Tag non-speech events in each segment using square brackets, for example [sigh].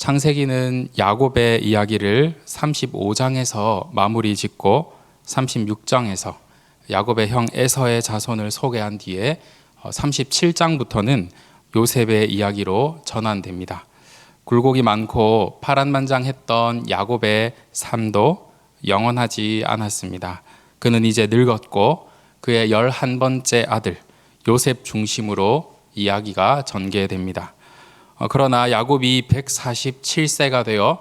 창세기는 야곱의 이야기를 35장에서 마무리 짓고 36장에서 야곱의 형 에서의 자손을 소개한 뒤에 37장부터는 요셉의 이야기로 전환됩니다. 굴곡이 많고 파란만장했던 야곱의 삶도 영원하지 않았습니다. 그는 이제 늙었고 그의 열한 번째 아들 요셉 중심으로 이야기가 전개됩니다. 어, 그러나 야곱이 147세가 되어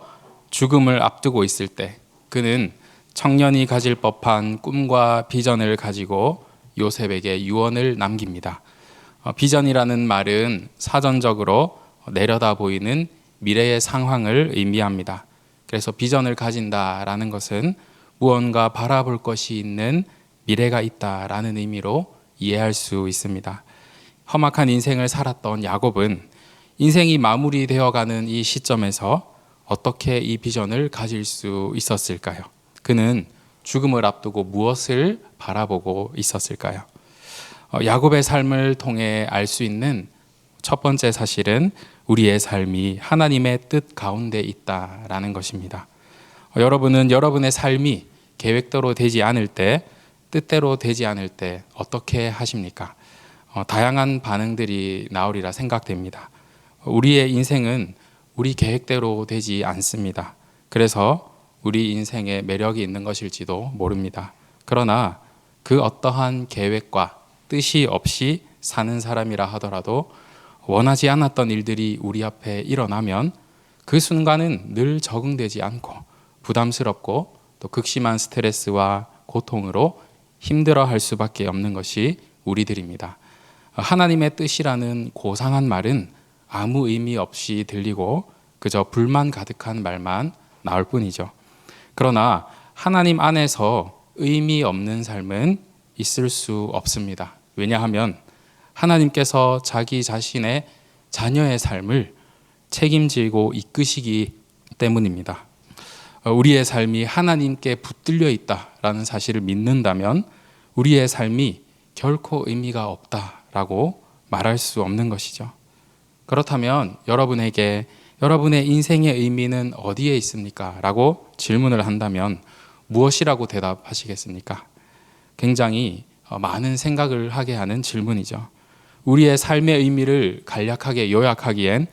죽음을 앞두고 있을 때 그는 청년이 가질 법한 꿈과 비전을 가지고 요셉에게 유언을 남깁니다. 어, 비전이라는 말은 사전적으로 내려다 보이는 미래의 상황을 의미합니다. 그래서 비전을 가진다라는 것은 무언가 바라볼 것이 있는 미래가 있다라는 의미로 이해할 수 있습니다. 험악한 인생을 살았던 야곱은 인생이 마무리되어 가는 이 시점에서 어떻게 이 비전을 가질 수 있었을까요? 그는 죽음을 앞두고 무엇을 바라보고 있었을까요? 어, 야곱의 삶을 통해 알 수 있는 첫 번째 사실은 우리의 삶이 하나님의 뜻 가운데 있다라는 것입니다. 어, 여러분은 여러분의 삶이 계획대로 되지 않을 때, 뜻대로 되지 않을 때 어떻게 하십니까? 어, 다양한 반응들이 나오리라 생각됩니다. 우리의 인생은 우리 계획대로 되지 않습니다. 그래서 우리 인생에 매력이 있는 것일지도 모릅니다. 그러나 그 어떠한 계획과 뜻이 없이 사는 사람이라 하더라도 원하지 않았던 일들이 우리 앞에 일어나면 그 순간은 늘 적응되지 않고 부담스럽고 또 극심한 스트레스와 고통으로 힘들어 할 수밖에 없는 것이 우리들입니다. 하나님의 뜻이라는 고상한 말은 아무 의미 없이 들리고 그저 불만 가득한 말만 나올 뿐이죠. 그러나 하나님 안에서 의미 없는 삶은 있을 수 없습니다. 왜냐하면 하나님께서 자기 자신의 자녀의 삶을 책임지고 이끄시기 때문입니다. 우리의 삶이 하나님께 붙들려 있다라는 사실을 믿는다면 우리의 삶이 결코 의미가 없다라고 말할 수 없는 것이죠. 그렇다면 여러분에게 여러분의 인생의 의미는 어디에 있습니까? 라고 질문을 한다면 무엇이라고 대답하시겠습니까? 굉장히 어, 많은 생각을 하게 하는 질문이죠. 우리의 삶의 의미를 간략하게 요약하기엔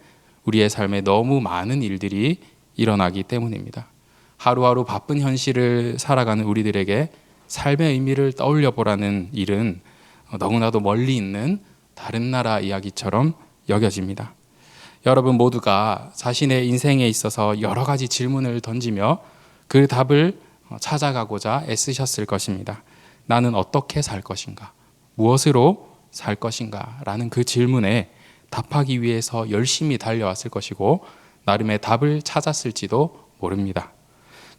우리의 삶에 너무 많은 일들이 일어나기 때문입니다. 하루하루 바쁜 현실을 살아가는 우리들에게 삶의 의미를 떠올려 보라는 일은 너무나도 멀리 있는 다른 나라 이야기처럼 여겨집니다. 여러분 모두가 자신의 인생에 있어서 여러 가지 질문을 던지며 그 답을 찾아가고자 애쓰셨을 것입니다. 나는 어떻게 살 것인가? 무엇으로 살 것인가? 라는 그 질문에 답하기 위해서 열심히 달려왔을 것이고, 나름의 답을 찾았을지도 모릅니다.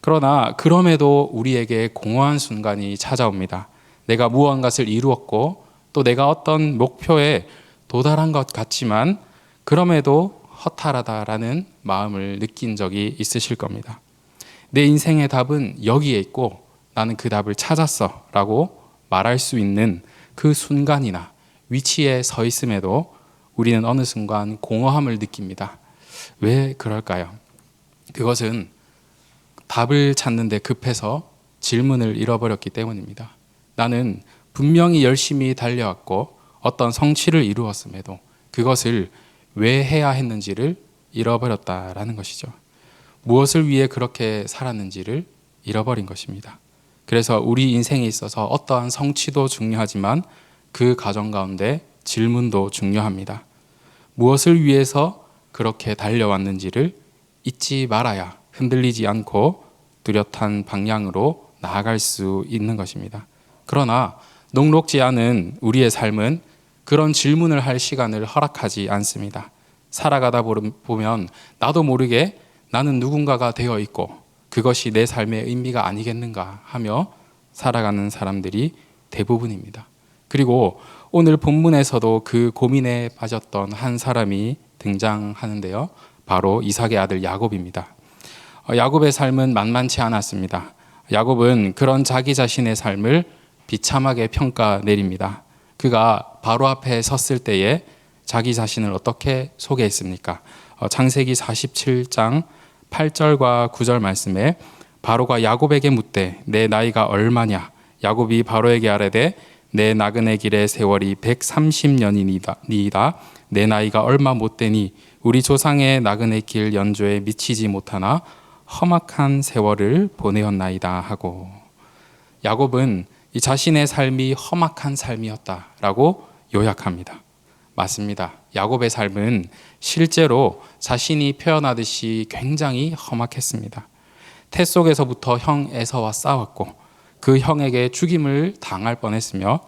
그러나 그럼에도 우리에게 공허한 순간이 찾아옵니다. 내가 무언가를 이루었고, 또 내가 어떤 목표에 도달한 것 같지만 그럼에도 허탈하다라는 마음을 느낀 적이 있으실 겁니다. 내 인생의 답은 여기에 있고 나는 그 답을 찾았어 라고 말할 수 있는 그 순간이나 위치에 서 있음에도 우리는 어느 순간 공허함을 느낍니다. 왜 그럴까요? 그것은 답을 찾는데 급해서 질문을 잃어버렸기 때문입니다. 나는 분명히 열심히 달려왔고 어떤 성취를 이루었음에도 그것을 왜 해야 했는지를 잃어버렸다라는 것이죠. 무엇을 위해 그렇게 살았는지를 잃어버린 것입니다. 그래서 우리 인생에 있어서 어떠한 성취도 중요하지만 그 과정 가운데 질문도 중요합니다. 무엇을 위해서 그렇게 달려왔는지를 잊지 말아야 흔들리지 않고 뚜렷한 방향으로 나아갈 수 있는 것입니다. 그러나 녹록지 않은 우리의 삶은 그런 질문을 할 시간을 허락하지 않습니다. 살아가다 보면 나도 모르게 나는 누군가가 되어 있고 그것이 내 삶의 의미가 아니겠는가 하며 살아가는 사람들이 대부분입니다. 그리고 오늘 본문에서도 그 고민에 빠졌던 한 사람이 등장하는데요. 바로 이삭의 아들 야곱입니다. 어, 야곱의 삶은 만만치 않았습니다. 야곱은 그런 자기 자신의 삶을 비참하게 평가 내립니다. 그가 바로 앞에 섰을 때에 자기 자신을 어떻게 소개했습니까? 어, 창세기 47장 8절과 9절 말씀에 바로가 야곱에게 묻되 내 나이가 얼마냐? 야곱이 바로에게 아뢰되 내 나그네 길의 세월이 130년이니이다. 내 나이가 얼마 못 되니 우리 조상의 나그네 길 연조에 미치지 못하나 험악한 세월을 보내었나이다 하고. 야곱은 이 자신의 삶이 험악한 삶이었다라고 요약합니다. 맞습니다. 야곱의 삶은 실제로 자신이 표현하듯이 굉장히 험악했습니다. 태 속에서부터 형 에서와 싸웠고 그 형에게 죽임을 당할 뻔했으며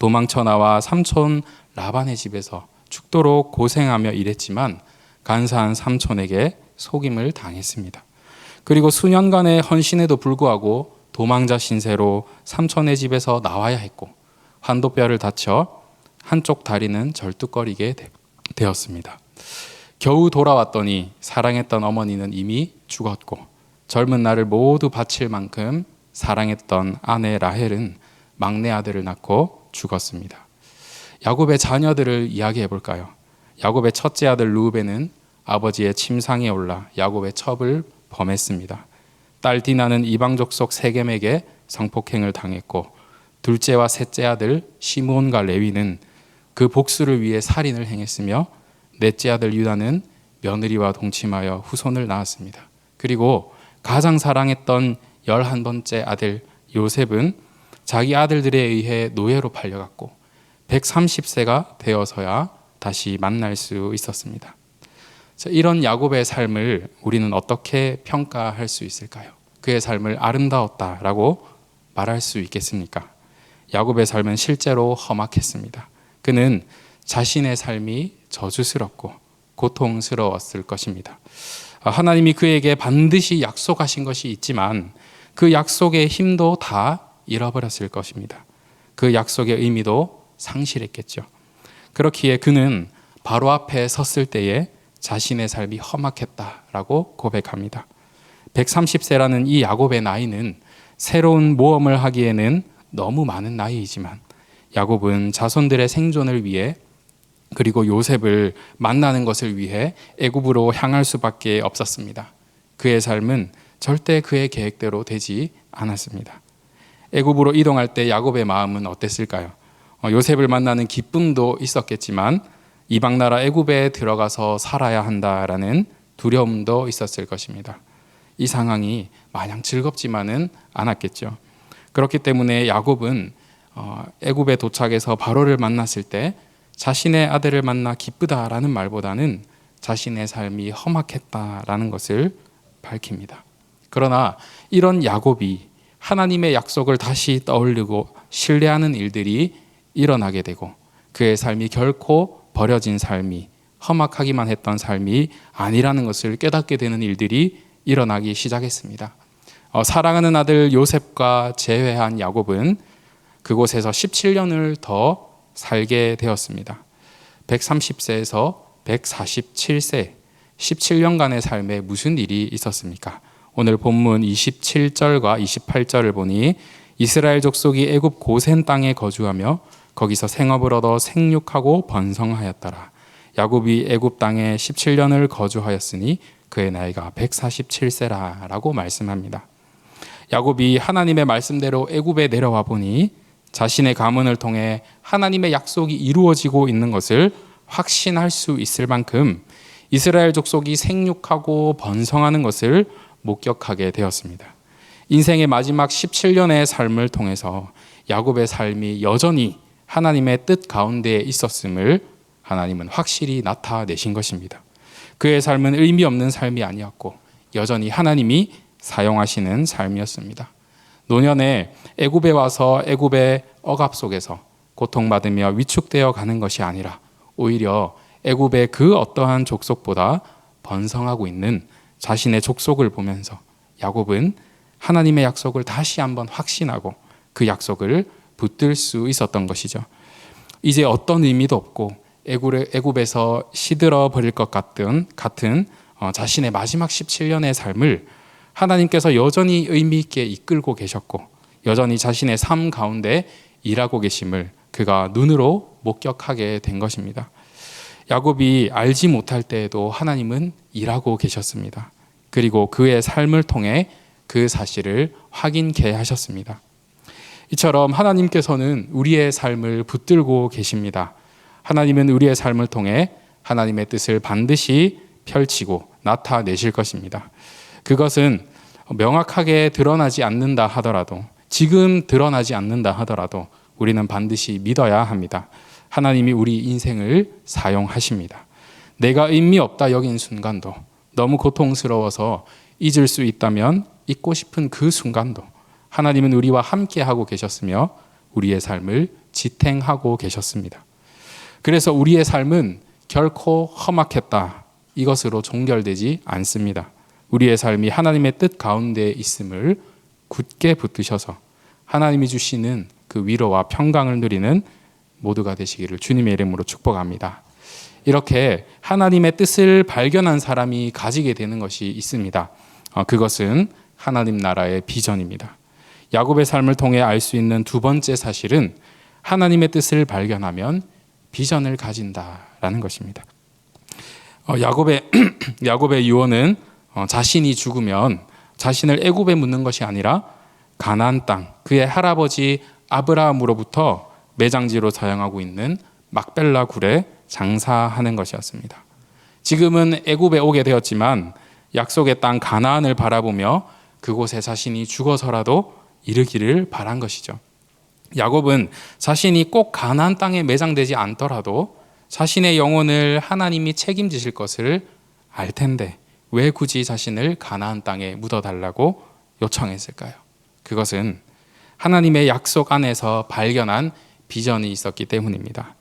도망쳐 나와 삼촌 라반의 집에서 죽도록 고생하며 일했지만 간사한 삼촌에게 속임을 당했습니다. 그리고 수년간의 헌신에도 불구하고 도망자 신세로 삼촌의 집에서 나와야 했고 환도뼈를 다쳐 한쪽 다리는 절뚝거리게 되- 되었습니다. 겨우 돌아왔더니 사랑했던 어머니는 이미 죽었고 젊은 날을 모두 바칠 만큼 사랑했던 아내 라헬은 막내 아들을 낳고 죽었습니다. 야곱의 자녀들을 이야기해 볼까요? 야곱의 첫째 아들 루벤은 아버지의 침상에 올라 야곱의 첩을 범했습니다. 딸 디나는 이방 족 속 세겜에게 성폭행을 당했고 둘째와 셋째 아들 시므온과 레위는 그 복수를 위해 살인을 행했으며 넷째 아들 유다는 며느리와 동침하여 후손을 낳았습니다. 그리고 가장 사랑했던 열한 번째 아들 요셉은 자기 아들들에 의해 노예로 팔려갔고 130세가 되어서야 다시 만날 수 있었습니다. 자, 이런 야곱의 삶을 우리는 어떻게 평가할 수 있을까요? 그의 삶을 아름다웠다라고 말할 수 있겠습니까? 야곱의 삶은 실제로 험악했습니다. 그는 자신의 삶이 저주스럽고 고통스러웠을 것입니다. 아, 하나님이 그에게 반드시 약속하신 것이 있지만 그 약속의 힘도 다 잃어버렸을 것입니다. 그 약속의 의미도 상실했겠죠. 그렇기에 그는 바로 앞에 섰을 때에 자신의 삶이 험악했다라고 고백합니다. 130세라는 이 야곱의 나이는 새로운 모험을 하기에는 너무 많은 나이이지만 야곱은 자손들의 생존을 위해 그리고 요셉을 만나는 것을 위해 애굽으로 향할 수밖에 없었습니다. 그의 삶은 절대 그의 계획대로 되지 않았습니다. 애굽으로 이동할 때 야곱의 마음은 어땠을까요? 어, 요셉을 만나는 기쁨도 있었겠지만 이방 나라 애굽에 들어가서 살아야 한다라는 두려움도 있었을 것입니다. 이 상황이 마냥 즐겁지만은 않았겠죠. 그렇기 때문에 야곱은 어, 애굽에 도착해서 바로를 만났을 때 자신의 아들을 만나 기쁘다라는 말보다는 자신의 삶이 험악했다라는 것을 밝힙니다. 그러나 이런 야곱이 하나님의 약속을 다시 떠올리고 신뢰하는 일들이 일어나게 되고 그의 삶이 결코 버려진 삶이 험악하기만 했던 삶이 아니라는 것을 깨닫게 되는 일들이 일어나기 시작했습니다. 어, 사랑하는 아들 요셉과 재회한 야곱은 그곳에서 17년을 더 살게 되었습니다. 130세에서 147세 17년간의 삶에 무슨 일이 있었습니까? 오늘 본문 27절과 28절을 보니 이스라엘 족속이 애굽 고센 땅에 거주하며 거기서 생업을 얻어 생육하고 번성하였더라. 야곱이 애굽 땅에 17년을 거주하였으니 그의 나이가 147세라라고 말씀합니다. 야곱이 하나님의 말씀대로 애굽에 내려와 보니 자신의 가문을 통해 하나님의 약속이 이루어지고 있는 것을 확신할 수 있을 만큼 이스라엘 족속이 생육하고 번성하는 것을 목격하게 되었습니다. 인생의 마지막 17년의 삶을 통해서 야곱의 삶이 여전히 하나님의 뜻 가운데 있었음을 하나님은 확실히 나타내신 것입니다. 그의 삶은 의미 없는 삶이 아니었고 여전히 하나님이 사용하시는 삶이었습니다. 노년에 애굽에 와서 애굽의 억압 속에서 고통받으며 위축되어 가는 것이 아니라 오히려 애굽의 그 어떠한 족속보다 번성하고 있는 자신의 족속을 보면서 야곱은 하나님의 약속을 다시 한번 확신하고 그 약속을 붙들 수 있었던 것이죠. 이제 어떤 의미도 없고 애굽에서 시들어 버릴 것 같은 같은 어, 자신의 마지막 17년의 삶을 하나님께서 여전히 의미 있게 이끌고 계셨고 여전히 자신의 삶 가운데 일하고 계심을 그가 눈으로 목격하게 된 것입니다. 야곱이 알지 못할 때에도 하나님은 일하고 계셨습니다. 그리고 그의 삶을 통해 그 사실을 확인케 하셨습니다. 이처럼 하나님께서는 우리의 삶을 붙들고 계십니다. 하나님은 우리의 삶을 통해 하나님의 뜻을 반드시 펼치고 나타내실 것입니다. 그것은 명확하게 드러나지 않는다 하더라도 지금 드러나지 않는다 하더라도 우리는 반드시 믿어야 합니다. 하나님이 우리 인생을 사용하십니다. 내가 의미 없다 여긴 순간도 너무 고통스러워서 잊을 수 있다면 잊고 싶은 그 순간도 하나님은 우리와 함께 하고 계셨으며 우리의 삶을 지탱하고 계셨습니다. 그래서 우리의 삶은 결코 험악했다 이것으로 종결되지 않습니다. 우리의 삶이 하나님의 뜻 가운데 있음을 굳게 붙드셔서 하나님이 주시는 그 위로와 평강을 누리는 모두가 되시기를 주님의 이름으로 축복합니다. 이렇게 하나님의 뜻을 발견한 사람이 가지게 되는 것이 있습니다. 어, 그것은 하나님 나라의 비전입니다. 야곱의 삶을 통해 알 수 있는 두 번째 사실은 하나님의 뜻을 발견하면 비전을 가진다라는 것입니다. 어, 야곱의 [clears throat] 야곱의 유언은 어, 자신이 죽으면 자신을 애굽에 묻는 것이 아니라 가나안 땅 그의 할아버지 아브라함으로부터 매장지로 사용하고 있는 막벨라 굴에 장사하는 것이었습니다. 지금은 애굽에 오게 되었지만 약속의 땅 가나안을 바라보며 그곳에 자신이 죽어서라도 이르기를 바란 것이죠. 야곱은 자신이 꼭 가나안 땅에 매장되지 않더라도 자신의 영혼을 하나님이 책임지실 것을 알 텐데 왜 굳이 자신을 가나안 땅에 묻어 달라고 요청했을까요? 그것은 하나님의 약속 안에서 발견한 비전이 있었기 때문입니다.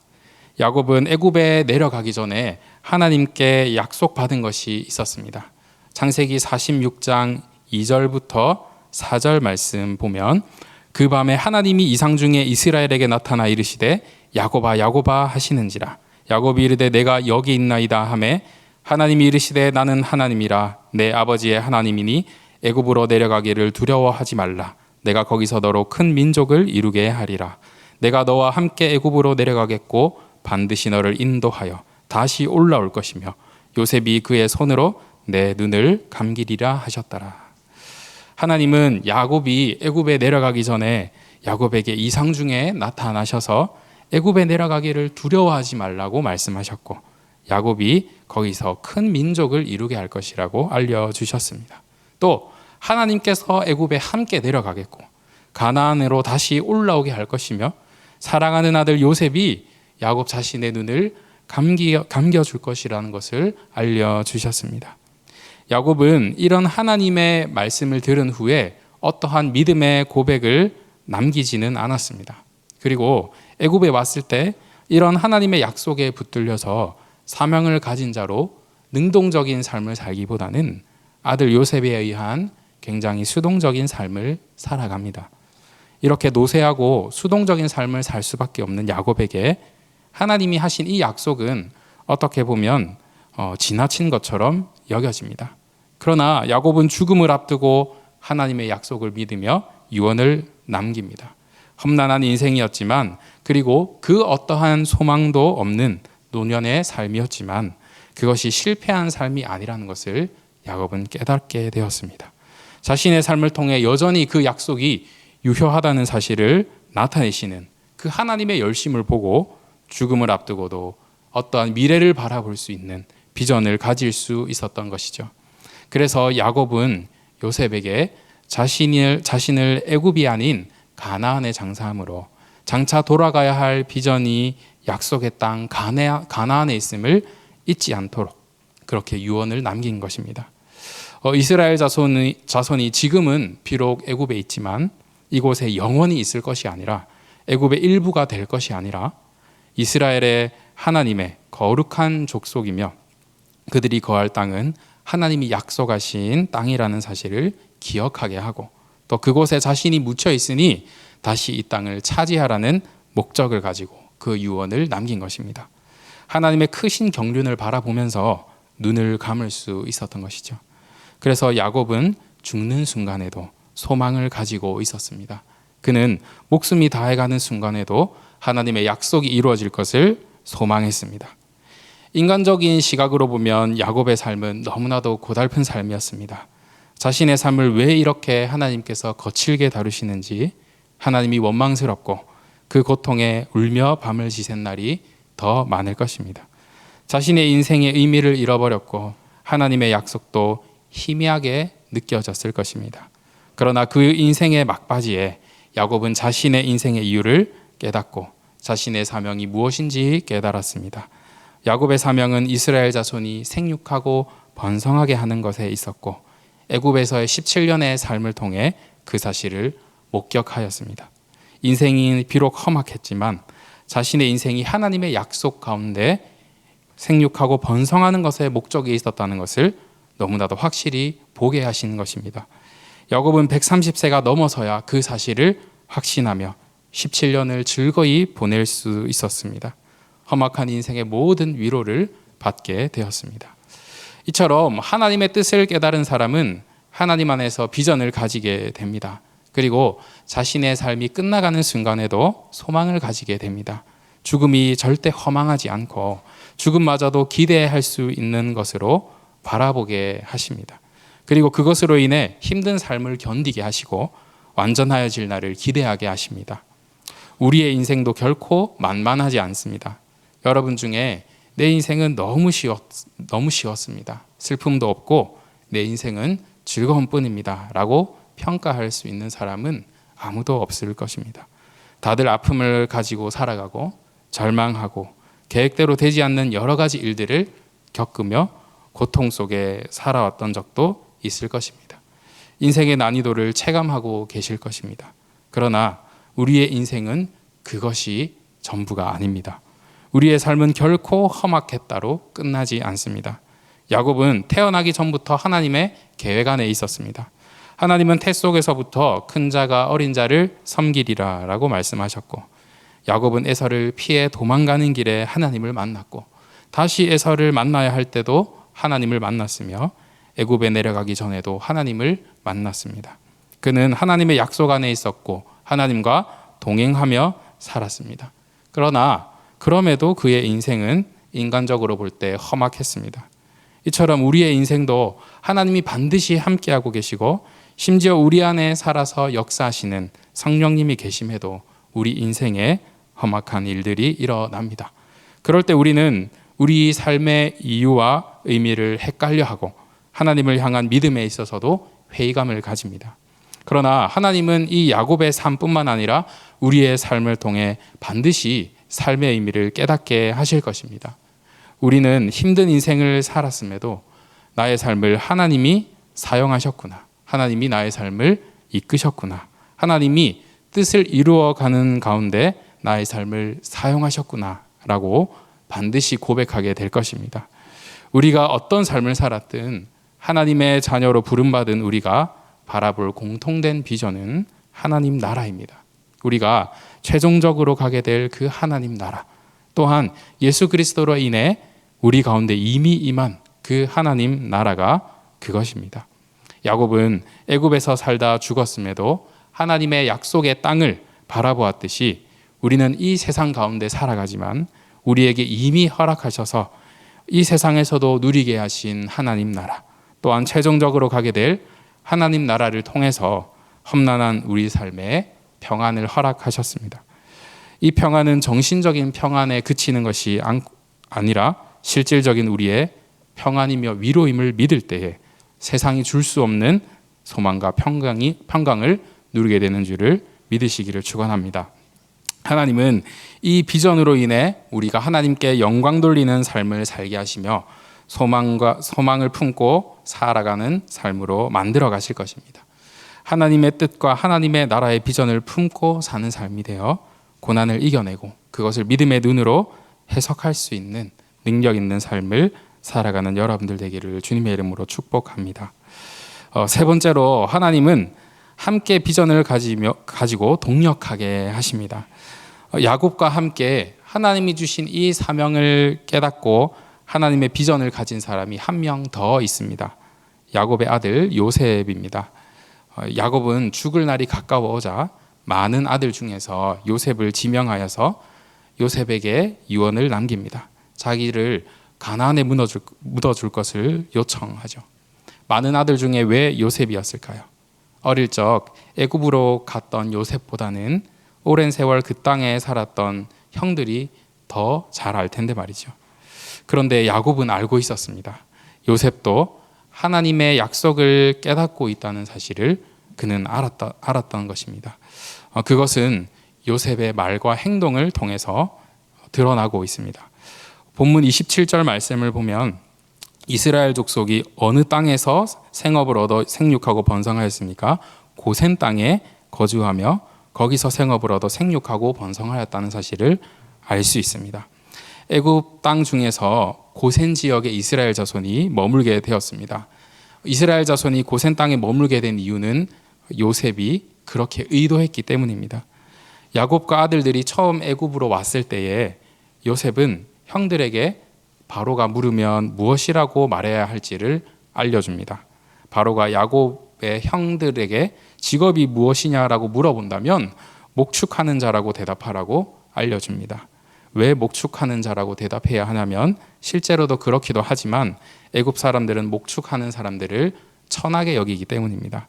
야곱은 애굽에 내려가기 전에 하나님께 약속받은 것이 있었습니다. 창세기 46장 2절부터 4절 말씀 보면 그 밤에 하나님이 이상 중에 이스라엘에게 나타나 이르시되 야곱아 야곱아 하시는지라. 야곱이 이르되 내가 여기 있나이다 하매 하나님이 이르시되 나는 하나님이라. 내 아버지의 하나님이니 애굽으로 내려가기를 두려워하지 말라. 내가 거기서 너로 큰 민족을 이루게 하리라. 내가 너와 함께 애굽으로 내려가겠고 반드시 너를 인도하여 다시 올라올 것이며 요셉이 그의 손으로 내 눈을 감기리라 하셨더라. 하나님은 야곱이 애굽에 내려가기 전에 야곱에게 이상 중에 나타나셔서 애굽에 내려가기를 두려워하지 말라고 말씀하셨고 야곱이 거기서 큰 민족을 이루게 할 것이라고 알려 주셨습니다. 또 하나님께서 애굽에 함께 내려가겠고 가나안으로 다시 올라오게 할 것이며 사랑하는 아들 요셉이 야곱 자신의 눈을 감기, 감겨줄 것이라는 것을 알려주셨습니다. 야곱은 이런 하나님의 말씀을 들은 후에 어떠한 믿음의 고백을 남기지는 않았습니다. 그리고 애굽에 왔을 때 이런 하나님의 약속에 붙들려서 사명을 가진 자로 능동적인 삶을 살기보다는 아들 요셉에 의한 굉장히 수동적인 삶을 살아갑니다. 이렇게 노쇠하고 수동적인 삶을 살 수밖에 없는 야곱에게 하나님이 하신 이 약속은 어떻게 보면 어, 지나친 것처럼 여겨집니다. 그러나 야곱은 죽음을 앞두고 하나님의 약속을 믿으며 유언을 남깁니다. 험난한 인생이었지만 그리고 그 어떠한 소망도 없는 노년의 삶이었지만 그것이 실패한 삶이 아니라는 것을 야곱은 깨닫게 되었습니다. 자신의 삶을 통해 여전히 그 약속이 유효하다는 사실을 나타내시는 그 하나님의 열심을 보고 죽음을 앞두고도 어떠한 미래를 바라볼 수 있는 비전을 가질 수 있었던 것이죠. 그래서 야곱은 요셉에게 자신을 자신을 애굽이 아닌 가나안에 장사함으로 장차 돌아가야 할 비전이 약속의 땅 가나안에 있음을 잊지 않도록 그렇게 유언을 남긴 것입니다. 어, 이스라엘 자손이, 자손이 지금은 비록 애굽에 있지만 이곳에 영원히 있을 것이 아니라 애굽의 일부가 될 것이 아니라 이스라엘의 하나님의 거룩한 족속이며 그들이 거할 땅은 하나님이 약속하신 땅이라는 사실을 기억하게 하고 또 그곳에 자신이 묻혀 있으니 다시 이 땅을 차지하라는 목적을 가지고 그 유언을 남긴 것입니다. 하나님의 크신 경륜을 바라보면서 눈을 감을 수 있었던 것이죠. 그래서 야곱은 죽는 순간에도 소망을 가지고 있었습니다. 그는 목숨이 다해가는 순간에도 하나님의 약속이 이루어질 것을 소망했습니다. 인간적인 시각으로 보면 야곱의 삶은 너무나도 고달픈 삶이었습니다. 자신의 삶을 왜 이렇게 하나님께서 거칠게 다루시는지 하나님이 원망스럽고 그 고통에 울며 밤을 지샌 날이 더 많을 것입니다. 자신의 인생의 의미를 잃어버렸고 하나님의 약속도 희미하게 느껴졌을 것입니다. 그러나 그 인생의 막바지에 야곱은 자신의 인생의 이유를 깨닫고 자신의 사명이 무엇인지 깨달았습니다. 야곱의 사명은 이스라엘 자손이 생육하고 번성하게 하는 것에 있었고 애굽에서의 17년의 삶을 통해 그 사실을 목격하였습니다. 인생이 비록 험악했지만 자신의 인생이 하나님의 약속 가운데 생육하고 번성하는 것에 목적이 있었다는 것을 너무나도 확실히 보게 하신 것입니다. 야곱은 130세가 넘어서야 그 사실을 확신하며 17년을 즐거이 보낼 수 있었습니다. 험악한 인생의 모든 위로를 받게 되었습니다. 이처럼 하나님의 뜻을 깨달은 사람은 하나님 안에서 비전을 가지게 됩니다. 그리고 자신의 삶이 끝나가는 순간에도 소망을 가지게 됩니다. 죽음이 절대 허망하지 않고 죽음마저도 기대할 수 있는 것으로 바라보게 하십니다. 그리고 그것으로 인해 힘든 삶을 견디게 하시고 완전하여질 날을 기대하게 하십니다. 우리의 인생도 결코 만만하지 않습니다. 여러분 중에 내 인생은 너무 쉬웠, 너무 쉬웠습니다. 슬픔도 없고 내 인생은 즐거움 뿐입니다. 라고 평가할 수 있는 사람은 아무도 없을 것입니다. 다들 아픔을 가지고 살아가고 절망하고 계획대로 되지 않는 여러 가지 일들을 겪으며 고통 속에 살아왔던 적도 있을 것입니다. 인생의 난이도를 체감하고 계실 것입니다. 그러나 우리의 인생은 그것이 전부가 아닙니다. 우리의 삶은 결코 험악했다로 끝나지 않습니다. 야곱은 태어나기 전부터 하나님의 계획 안에 있었습니다. 하나님은 태 속에서부터 큰 자가 어린 자를 섬기리라 라고 말씀하셨고 야곱은 에서를 피해 도망가는 길에 하나님을 만났고 다시 에서를 만나야 할 때도 하나님을 만났으며 애굽에 내려가기 전에도 하나님을 만났습니다. 그는 하나님의 약속 안에 있었고 하나님과 동행하며 살았습니다. 그러나 그럼에도 그의 인생은 인간적으로 볼 때 험악했습니다. 이처럼 우리의 인생도 하나님이 반드시 함께하고 계시고 심지어 우리 안에 살아서 역사하시는 성령님이 계심에도 우리 인생에 험악한 일들이 일어납니다. 그럴 때 우리는 우리 삶의 이유와 의미를 헷갈려 하고 하나님을 향한 믿음에 있어서도 회의감을 가집니다. 그러나 하나님은 이 야곱의 삶뿐만 아니라 우리의 삶을 통해 반드시 삶의 의미를 깨닫게 하실 것입니다. 우리는 힘든 인생을 살았음에도 나의 삶을 하나님이 사용하셨구나. 하나님이 나의 삶을 이끄셨구나. 하나님이 뜻을 이루어가는 가운데 나의 삶을 사용하셨구나. 라고 반드시 고백하게 될 것입니다. 우리가 어떤 삶을 살았든 하나님의 자녀로 부름받은 우리가 바라볼 공통된 비전은 하나님 나라입니다. 우리가 최종적으로 가게 될 그 하나님 나라 또한 예수 그리스도로 인해 우리 가운데 이미 임한 그 하나님 나라가 그것입니다. 야곱은 애굽에서 살다 죽었음에도 하나님의 약속의 땅을 바라보았듯이 우리는 이 세상 가운데 살아가지만 우리에게 이미 허락하셔서 이 세상에서도 누리게 하신 하나님 나라 또한 최종적으로 가게 될 하나님 나라를 통해서 험난한 우리 삶에 평안을 허락하셨습니다. 이 평안은 정신적인 평안에 그치는 것이 아니라 실질적인 우리의 평안이며 위로임을 믿을 때에 세상이 줄 수 없는 소망과 평강이 평강을 누리게 되는 줄을 믿으시기를 축원합니다. 하나님은 이 비전으로 인해 우리가 하나님께 영광 돌리는 삶을 살게 하시며 소망과 소망을 품고 살아가는 삶으로 만들어 가실 것입니다. 하나님의 뜻과 하나님의 나라의 비전을 품고 사는 삶이 되어 고난을 이겨내고 그것을 믿음의 눈으로 해석할 수 있는 능력 있는 삶을 살아가는 여러분들 되기를 주님의 이름으로 축복합니다. 어, 세 번째로 하나님은 함께 비전을 가지며 가지고 동력하게 하십니다. 어, 야곱과 함께 하나님이 주신 이 사명을 깨닫고 하나님의 비전을 가진 사람이 한 명 더 있습니다. 야곱의 아들 요셉입니다. 어, 야곱은 죽을 날이 가까워오자 많은 아들 중에서 요셉을 지명하여서 요셉에게 유언을 남깁니다. 자기를 가나안에 묻어줄, 묻어줄 것을 요청하죠. 많은 아들 중에 왜 요셉이었을까요? 어릴 적 애굽으로 갔던 요셉보다는 오랜 세월 그 땅에 살았던 형들이 더 잘 알 텐데 말이죠. 그런데 야곱은 알고 있었습니다. 요셉도 하나님의 약속을 깨닫고 있다는 사실을 그는 알았다, 알았던 것입니다. 어, 그것은 요셉의 말과 행동을 통해서 드러나고 있습니다. 본문 27절 말씀을 보면 이스라엘 족속이 어느 땅에서 생업을 얻어 생육하고 번성하였습니까? 고센 땅에 거주하며 거기서 생업을 얻어 생육하고 번성하였다는 사실을 알 수 있습니다. 애굽 땅 중에서 고센 지역에 이스라엘 자손이 머물게 되었습니다. 이스라엘 자손이 고센 땅에 머물게 된 이유는 요셉이 그렇게 의도했기 때문입니다. 야곱과 아들들이 처음 애굽으로 왔을 때에 요셉은 형들에게 바로가 물으면 무엇이라고 말해야 할지를 알려줍니다. 바로가 야곱의 형들에게 직업이 무엇이냐라고 물어본다면 목축하는 자라고 대답하라고 알려줍니다. 왜 목축하는 자라고 대답해야 하냐면 실제로도 그렇기도 하지만 애굽 사람들은 목축하는 사람들을 천하게 여기기 때문입니다.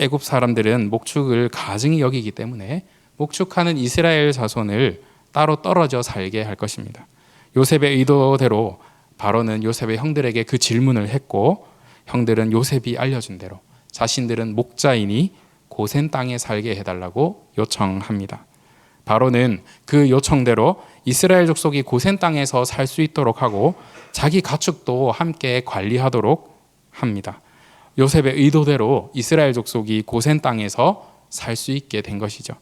애굽 사람들은 목축을 가증히 여기기 때문에 목축하는 이스라엘 자손을 따로 떨어져 살게 할 것입니다. 요셉의 의도대로 바로는 요셉의 형들에게 그 질문을 했고 형들은 요셉이 알려준 대로 자신들은 목자이니 고센 땅에 살게 해달라고 요청합니다. 바로는 그 요청대로 이스라엘 족속이 고센 땅에서 살 수 있도록 하고 자기 가축도 함께 관리하도록 합니다. 요셉의 의도대로 이스라엘 족속이 고센 땅에서 살 수 있게 된 것이죠.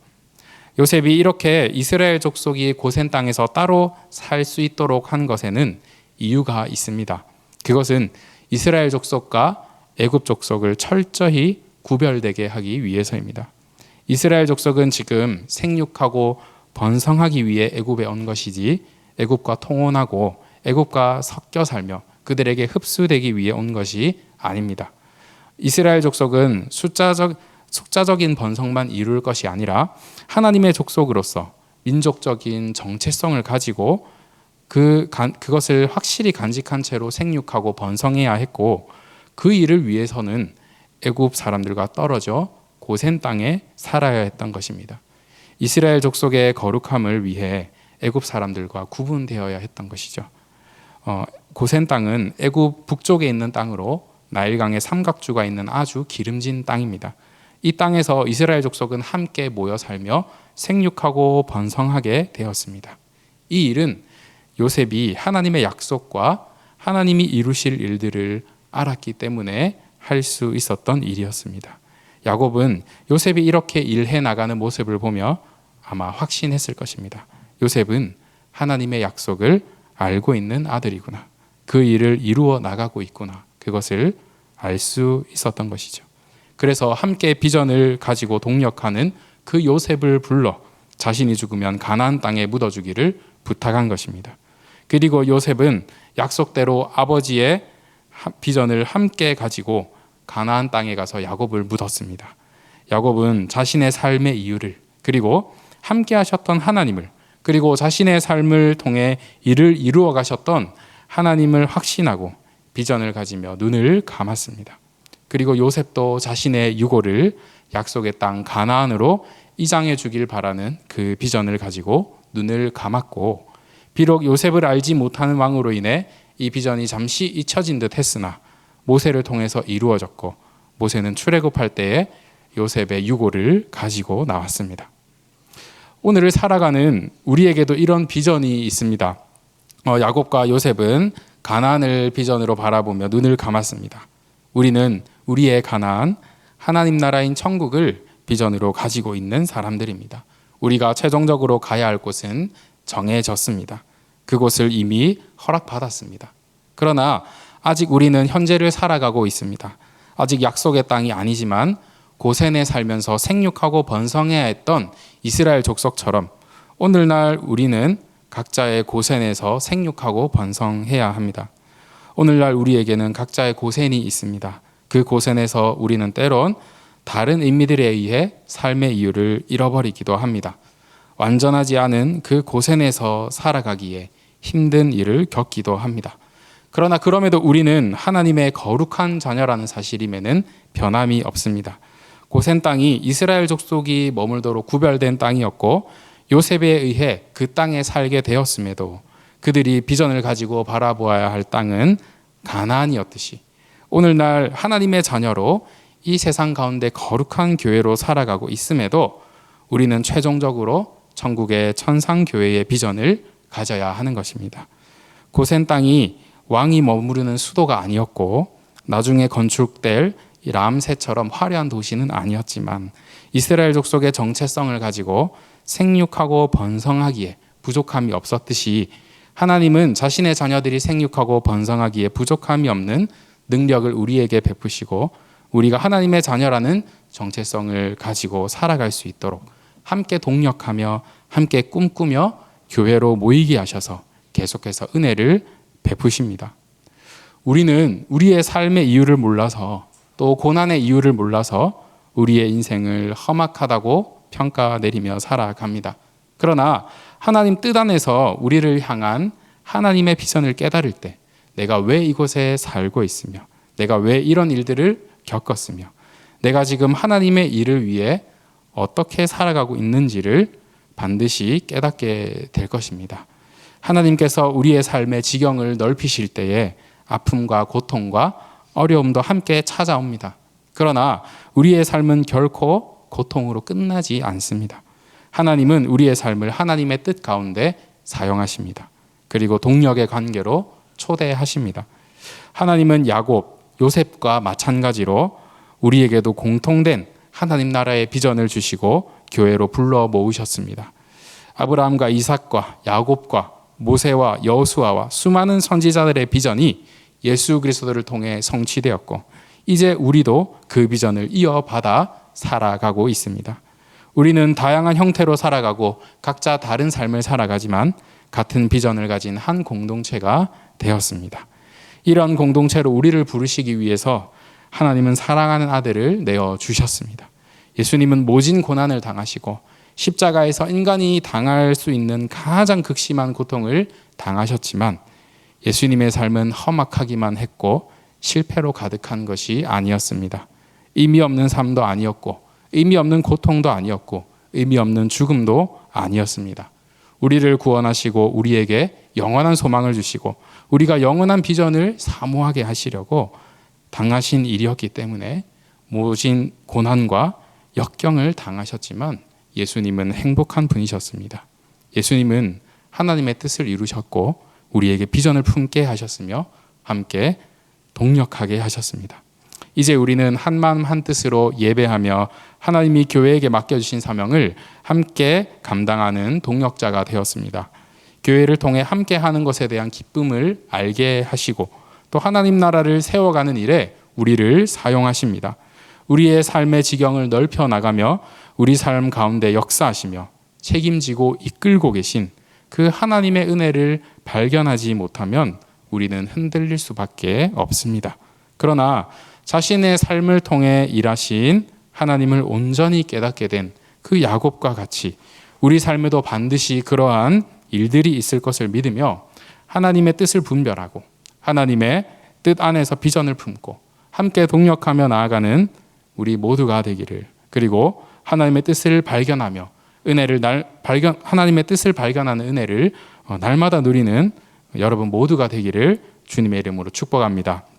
요셉이 이렇게 이스라엘 족속이 고센 땅에서 따로 살 수 있도록 한 것에는 이유가 있습니다. 그것은 이스라엘 족속과 애굽 족속을 철저히 구별되게 하기 위해서입니다. 이스라엘 족속은 지금 생육하고 번성하기 위해 애굽에 온 것이지 애굽과 통혼하고 애굽과 섞여 살며 그들에게 흡수되기 위해 온 것이 아닙니다. 이스라엘 족속은 숫자적 숫자적인 번성만 이룰 것이 아니라 하나님의 족속으로서 민족적인 정체성을 가지고 그 그것을 확실히 간직한 채로 생육하고 번성해야 했고 그 일을 위해서는 애굽 사람들과 떨어져 고센 땅에 살아야 했던 것입니다. 이스라엘 족속의 거룩함을 위해 애굽 사람들과 구분되어야 했던 것이죠. 어, 고센 땅은 애굽 북쪽에 있는 땅으로 나일강의 삼각주가 있는 아주 기름진 땅입니다. 이 땅에서 이스라엘 족속은 함께 모여 살며 생육하고 번성하게 되었습니다. 이 일은 요셉이 하나님의 약속과 하나님이 이루실 일들을 알았기 때문에 할 수 있었던 일이었습니다. 야곱은 요셉이 이렇게 일해 나가는 모습을 보며 아마 확신했을 것입니다. 요셉은 하나님의 약속을 알고 있는 아들이구나. 그 일을 이루어 나가고 있구나. 그것을 알 수 있었던 것이죠. 그래서 함께 비전을 가지고 동력하는 그 요셉을 불러 자신이 죽으면 가나안 땅에 묻어주기를 부탁한 것입니다. 그리고 요셉은 약속대로 아버지의 비전을 함께 가지고 가나안 땅에 가서 야곱을 묻었습니다. 야곱은 자신의 삶의 이유를 그리고 함께 하셨던 하나님을 그리고 자신의 삶을 통해 일을 이루어 가셨던 하나님을 확신하고 비전을 가지며 눈을 감았습니다. 그리고 요셉도 자신의 유고를 약속의 땅 가나안으로 이장해 주길 바라는 그 비전을 가지고 눈을 감았고 비록 요셉을 알지 못하는 왕으로 인해 이 비전이 잠시 잊혀진 듯 했으나 모세를 통해서 이루어졌고 모세는 출애굽할 때에 요셉의 유고를 가지고 나왔습니다. 오늘을 살아가는 우리에게도 이런 비전이 있습니다. 어, 야곱과 요셉은 가나안을 비전으로 바라보며 눈을 감았습니다. 우리는 우리의 가나안 하나님 나라인 천국을 비전으로 가지고 있는 사람들입니다. 우리가 최종적으로 가야 할 곳은 정해졌습니다. 그곳을 이미 허락받았습니다. 그러나 아직 우리는 현재를 살아가고 있습니다. 아직 약속의 땅이 아니지만 고센에 살면서 생육하고 번성해야 했던 이스라엘 족속처럼 오늘날 우리는 각자의 고센에서 생육하고 번성해야 합니다. 오늘날 우리에게는 각자의 고센이 있습니다. 그 고센에서 우리는 때론 다른 인미들에 의해 삶의 이유를 잃어버리기도 합니다. 완전하지 않은 그 고센에서 살아가기에 힘든 일을 겪기도 합니다. 그러나 그럼에도 우리는 하나님의 거룩한 자녀라는 사실임에는 변함이 없습니다. 고센 땅이 이스라엘 족속이 머물도록 구별된 땅이었고 요셉에 의해 그 땅에 살게 되었음에도 그들이 비전을 가지고 바라보아야 할 땅은 가나안이었듯이 오늘날 하나님의 자녀로 이 세상 가운데 거룩한 교회로 살아가고 있음에도 우리는 최종적으로 천국의 천상 교회의 비전을 가져야 하는 것입니다. 고센 땅이 왕이 머무르는 수도가 아니었고 나중에 건축될 이 람세처럼 화려한 도시는 아니었지만 이스라엘 족속의 정체성을 가지고 생육하고 번성하기에 부족함이 없었듯이 하나님은 자신의 자녀들이 생육하고 번성하기에 부족함이 없는 능력을 우리에게 베푸시고 우리가 하나님의 자녀라는 정체성을 가지고 살아갈 수 있도록 함께 동력하며 함께 꿈꾸며 교회로 모이게 하셔서 계속해서 은혜를 베푸십니다. 우리는 우리의 삶의 이유를 몰라서 또 고난의 이유를 몰라서 우리의 인생을 험악하다고 평가 내리며 살아갑니다. 그러나 하나님 뜻 안에서 우리를 향한 하나님의 비전을 깨달을 때 내가 왜 이곳에 살고 있으며 내가 왜 이런 일들을 겪었으며 내가 지금 하나님의 일을 위해 어떻게 살아가고 있는지를 반드시 깨닫게 될 것입니다. 하나님께서 우리의 삶의 지경을 넓히실 때에 아픔과 고통과 어려움도 함께 찾아옵니다. 그러나 우리의 삶은 결코 고통으로 끝나지 않습니다. 하나님은 우리의 삶을 하나님의 뜻 가운데 사용하십니다. 그리고 동력의 관계로 초대하십니다. 하나님은 야곱, 요셉과 마찬가지로 우리에게도 공통된 하나님 나라의 비전을 주시고 교회로 불러 모으셨습니다. 아브라함과 이삭과 야곱과 모세와 여호수아와 수많은 선지자들의 비전이 예수 그리스도를 통해 성취되었고 이제 우리도 그 비전을 이어받아 살아가고 있습니다. 우리는 다양한 형태로 살아가고 각자 다른 삶을 살아가지만 같은 비전을 가진 한 공동체가 되었습니다. 이런 공동체로 우리를 부르시기 위해서 하나님은 사랑하는 아들을 내어 주셨습니다. 예수님은 모진 고난을 당하시고 십자가에서 인간이 당할 수 있는 가장 극심한 고통을 당하셨지만 예수님의 삶은 험악하기만 했고 실패로 가득한 것이 아니었습니다. 의미 없는 삶도 아니었고 의미 없는 고통도 아니었고 의미 없는 죽음도 아니었습니다. 우리를 구원하시고 우리에게 영원한 소망을 주시고 우리가 영원한 비전을 사모하게 하시려고 당하신 일이었기 때문에 모진 고난과 역경을 당하셨지만 예수님은 행복한 분이셨습니다. 예수님은 하나님의 뜻을 이루셨고 우리에게 비전을 품게 하셨으며 함께 동력하게 하셨습니다. 이제 우리는 한 마음 한 뜻으로 예배하며 하나님이 교회에게 맡겨주신 사명을 함께 감당하는 동력자가 되었습니다. 교회를 통해 함께 하는 것에 대한 기쁨을 알게 하시고 또 하나님 나라를 세워가는 일에 우리를 사용하십니다. 우리의 삶의 지경을 넓혀 나가며 우리 삶 가운데 역사하시며 책임지고 이끌고 계신 그 하나님의 은혜를 발견하지 못하면 우리는 흔들릴 수밖에 없습니다. 그러나 자신의 삶을 통해 일하신 하나님을 온전히 깨닫게 된 그 야곱과 같이 우리 삶에도 반드시 그러한 일들이 있을 것을 믿으며 하나님의 뜻을 분별하고 하나님의 뜻 안에서 비전을 품고 함께 동력하며 나아가는 우리 모두가 되기를 그리고 하나님의 뜻을 발견하며 은혜를 날 발견 하나님의 뜻을 발견하는 은혜를 어, 날마다 누리는 여러분 모두가 되기를 주님의 이름으로 축복합니다.